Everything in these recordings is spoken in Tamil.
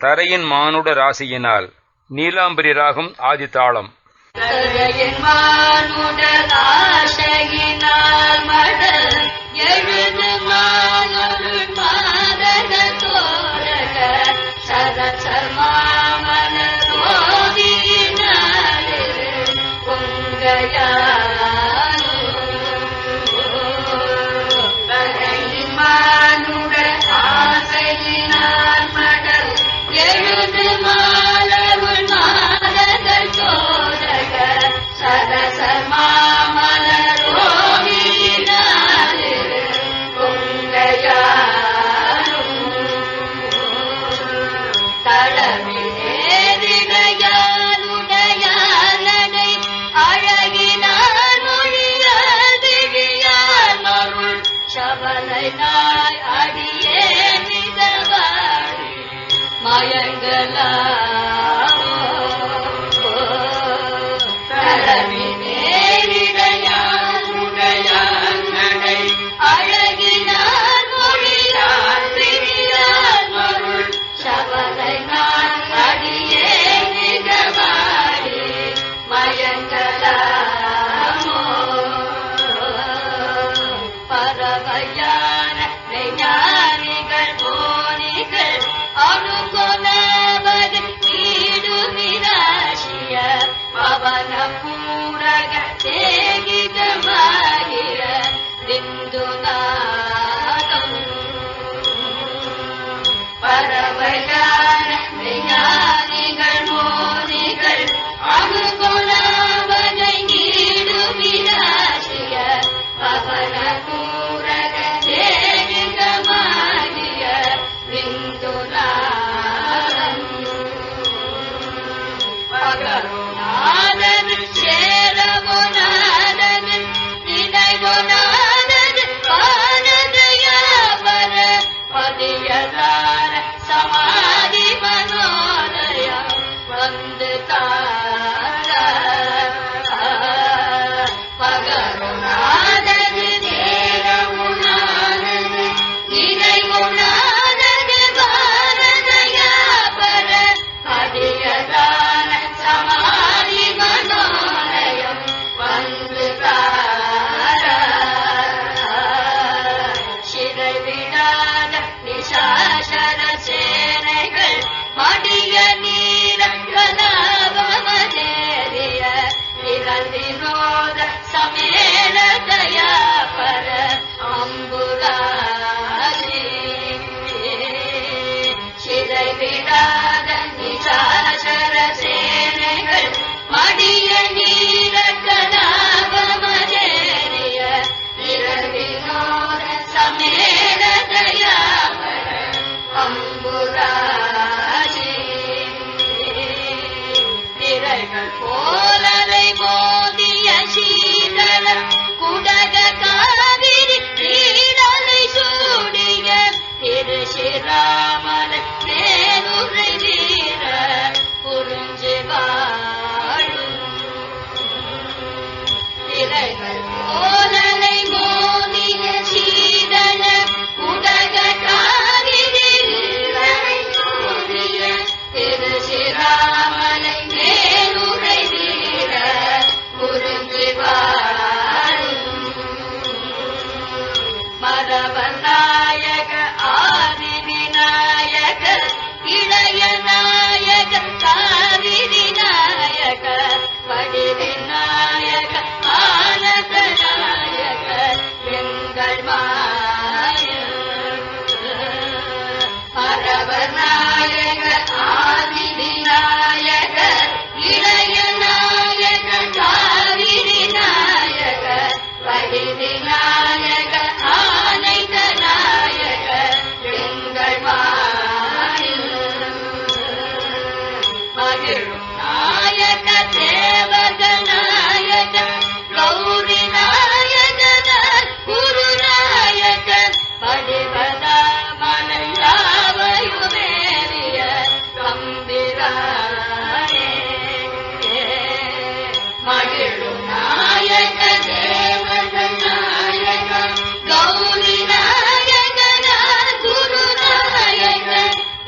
தரையின் மானுட ராசியினால் நீலாம்பரி ராகம் ஆதித்தாளம். தரையின் மானுட ராசியினால்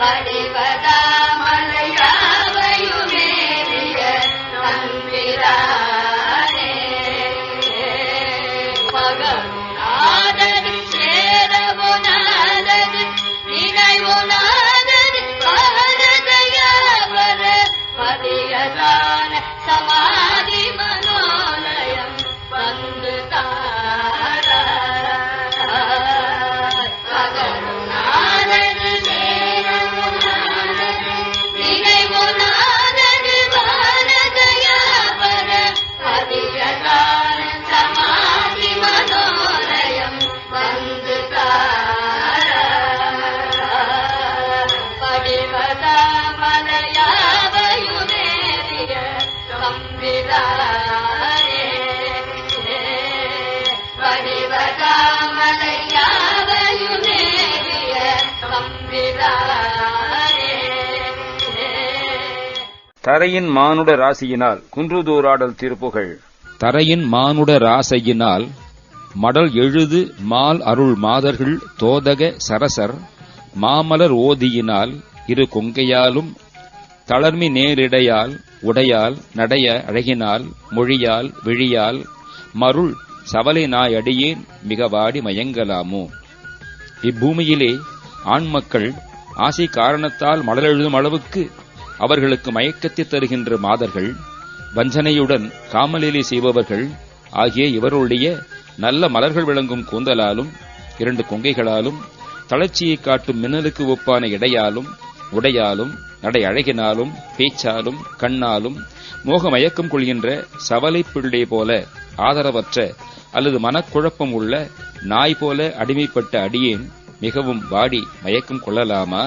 Thank you. தரையின் மானுட ராசியினால் குன்றுதூராடல் திருப்புகள். தரையின் மானுட ராசையினால் மடல் எழுது மால் அருள் மாதர்கள் தோதக சரசர் மாமலர் ஓதியினால் இரு கொங்கையாலும் தளர்மி நேரிடையால் உடையால் நடைய அழகினால் மொழியால் விழியால் மருள் சவலை நாய் அடியேன் மிக வாடி மயங்கலாமோ? இப்பூமியிலே ஆண் மக்கள் ஆசை காரணத்தால் மலரெழுதும் அளவுக்கு அவர்களுக்கு மயக்கத்தை தருகின்ற மாதர்கள் வஞ்சனையுடன் காமலீலை செய்பவர்கள் ஆகிய இவருடைய நல்ல மலர்கள் விளங்கும் கூந்தலாலும் இரண்டு கொங்கைகளாலும் தளர்ச்சியை காட்டும் மின்னலுக்கு ஒப்பான இடையாலும் உடையாலும் நடை அழகினாலும் பேச்சாலும் கண்ணாலும் மோக மயக்கம் கொள்கின்ற சவலை பிள்ளை போல ஆதரவற்ற அல்லது மனக்குழப்பம் உள்ள நாய் போல அடிமைப்பட்ட அடியேன் மிகவும் வாடி மயக்கம் கொள்ளலாமா?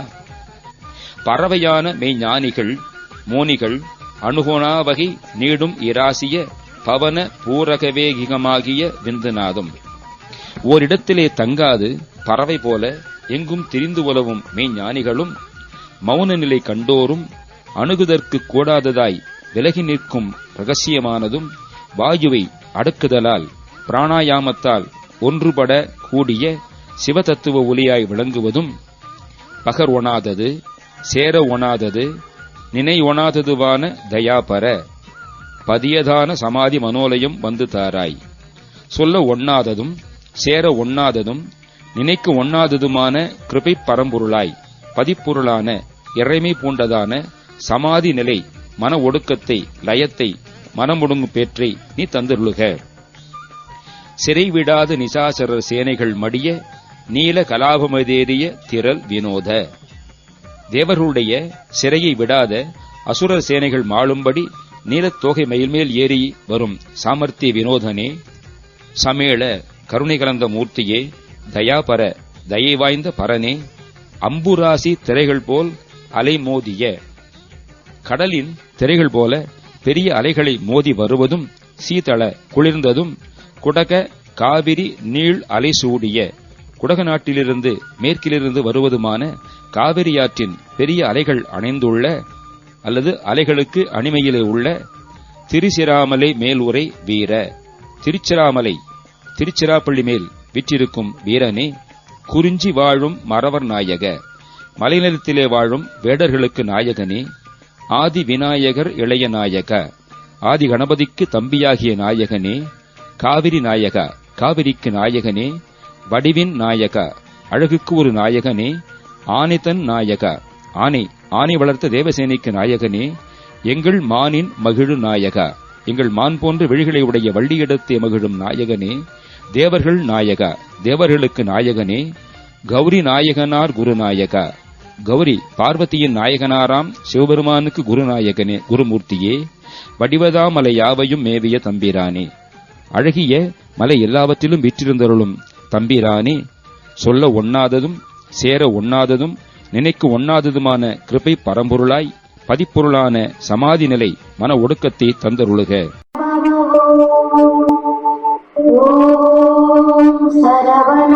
பறவையான மெய்ஞானிகள் மோனிகள் அணுகோணாவகை நீடும் இராசிய பவன பூரகவேகிகமாகிய விந்துநாதம் ஓரிடத்திலே தங்காது பறவை போல எங்கும் திரிந்து உலவும் மெய்ஞானிகளும் மௌன நிலை கண்டோரும் அணுகுதற்கு கூடாததாய் விலகி நிற்கும் ரகசியமானதும் வாயுவை அடக்குதலால் பிராணாயாமத்தால் ஒன்றுபட கூடிய சிவதத்துவ ஒளியாய் விளங்குவதும் பகர் ஒணாதது சேர ஒணாதது நினை ஒணாததுவான தயாபர பதியதான சமாதி மனோலயம் வந்து தாராய். சொல்ல ஒண்ணாததும் சேர ஒண்ணாததும் நினைக்க ஒண்ணாததுமான கிருபை பரம்பொருளாய் பதிப்பொருளான இறைமை பூண்டதான சமாதி நிலை மன ஒடுக்கத்தை லயத்தை மனமுடுங்கு பேற்றை நீ தந்துருளுக. சிறைவிடாத நிசாசரர் சேனைகள் மடிய நீல கலாபமதேறிய திரள் வினோத. தேவர்களுடைய சிறையை விடாத அசுரர் சேனைகள் மாளும்படி நீலத்தோகை மயில்மேல் ஏறி வரும் சாமர்த்திய வினோதனே சமேள கருணை கலந்த மூர்த்தியே தயாபர தயை வாய்ந்த பரனே அம்புராசி திரைகள் போல் அலை மோதிய கடலின் திரைகள் போல பெரிய அலைகளை மோதி வருவதும் சீதள குளிர்ந்ததும் குடக காவிரி நீள் அலை சூடிய குடக நாட்டிலிருந்து மேற்கிலிருந்து வருவதுமான காவிரியாற்றின் பெரிய அலைகள் அணைந்துள்ள அல்லது அலைகளுக்கு அணிமையிலே உள்ள திருச்சிராமலை மேலுரை வீர. திருச்சிராமலை திருச்சிராப்பள்ளி மேல் விற்றிருக்கும் வீரனே குறிஞ்சி வாழும் மறவர் நாயக. மலைநிலத்திலே வாழும் வேடர்களுக்கு நாயகனே ஆதி விநாயகர் இளைய நாயக. ஆதி கணபதிக்கு தம்பியாகிய நாயகனே காவிரி நாயக காவிரிக்கு நாயகனே வடிவின் நாயக. அழகுக்கு ஒரு நாயகனே ஆனைத்தன் நாயக. ஆனை ஆனை வளர்த்த தேவசேனைக்கு நாயகனே எங்கள் மானின் மகிழு நாயக. எங்கள் மான் போன்ற விழிகளை உடைய வள்ளியிடத்தே மகிழும் நாயகனே தேவர்கள் நாயக. தேவர்களுக்கு நாயகனே கௌரி நாயகனார் குருநாயக கௌரி பார்வதியின் நாயகனாராம் சிவபெருமானுக்கு குருநாயகனே குருமூர்த்தியே வடிவதாமலை யாவையும் மேவிய தம்பிரானே. அழகிய மலை எல்லாவற்றிலும் விற்றிருந்தருளும் தம்பிரானே சொல்ல ஒண்ணாததும் சேர ஒண்ணாததும் நினைக்க ஒண்ணாததுமான கிருபை பரம்பொருளாய் பதிப்பொருளான சமாதி நிலை மன ஒடுக்கத்தை தந்தருளுக. சரவண